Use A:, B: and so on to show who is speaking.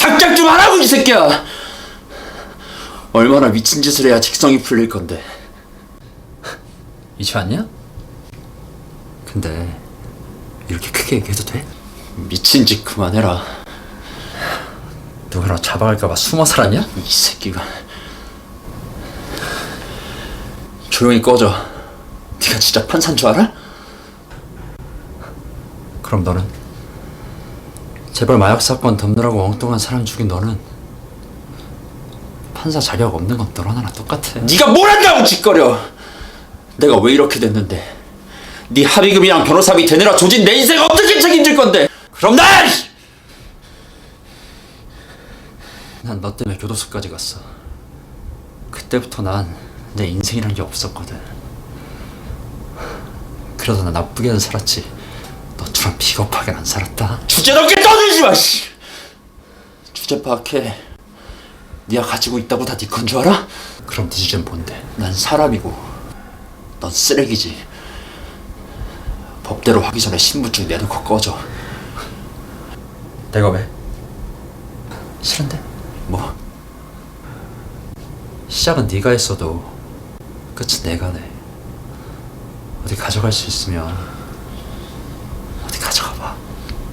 A: 작작 좀 하라고 이 새끼야. 얼마나 미친 짓을 해야 직성이 풀릴 건데. 이제 왔냐? 근데 이렇게 크게 얘기해도 돼? 미친 짓 그만해라. 누구나 잡아갈까봐 숨어 살았냐? 이 새끼가. 조용히 꺼져. 네가 진짜 판사인 줄 알아? 그럼 너는? 재벌 마약 사건 덮느라고 엉뚱한 사람 죽인 너는 판사 자격 없는 건 너랑 나랑 똑같아. 네가 뭘 한다고 짓거려? 내가 왜 이렇게 됐는데? 네 합의금이랑 변호사비 되느라 조진 내 인생 어떻게 책임질 건데? 그럼 난! 난너 때문에 교도소까지 갔어. 그때부터 난 내 인생이란 게 없었거든. 그러다 나 나쁘게는 살았지. 너처럼 비겁하게는 안 살았다. 주제 넘게 떠들지 마. 씨. 주제 파악해. 네가 가지고 있다고 다 네 건 줄 알아? 그럼 네 주제는 뭔데? 난 사람이고 넌 쓰레기지. 법대로 하기 전에 신분증 내놓고 꺼져. 내가 왜? 싫은데? 뭐? 시작은 네가 했어도 끝은 내가 내. 어디 가져갈 수 있으면